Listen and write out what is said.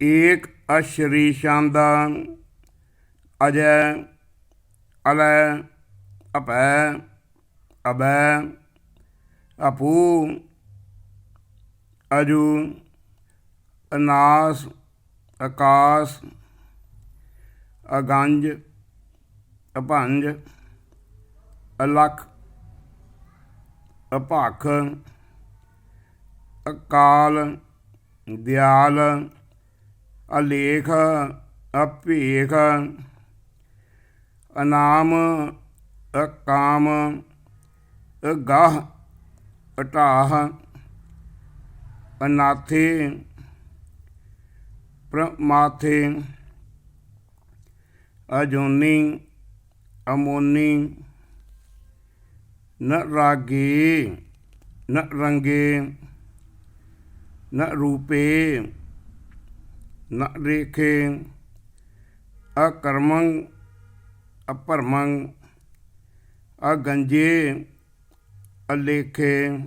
ਏਕ ਅਸ਼ਰੀ ਸ਼ਾਂਦਾ ਅਜੈ, ਅਲੈ, ਅਪੈ, ਅਬੈ, ਅਪੂ, ਅਜੂ, ਅਨਾਸ ਆਕਾਸ ਅਗੰਜ, ਅਭੰਜ, ਅਲਖ, ਅਭਾਖ, ਅਕਾਲ, ਦਿਆਲ ਅਲੇਖ ਅਭੇਖ ਅਨਾਮ ਅਕਾਮ ਅਗਾਹ ਅਟਾਹ ਅਨਾਥੇ ਪ੍ਰਮਾਥੇ ਅਜੋਨੀ ਅਮੋਨੀ ਨ ਰਾਗੇ ਨ ਰੰਗੇ ਨ ਰੂਪੇ नरेखें अकर्मंग अपरमंग अगंजे अलेखें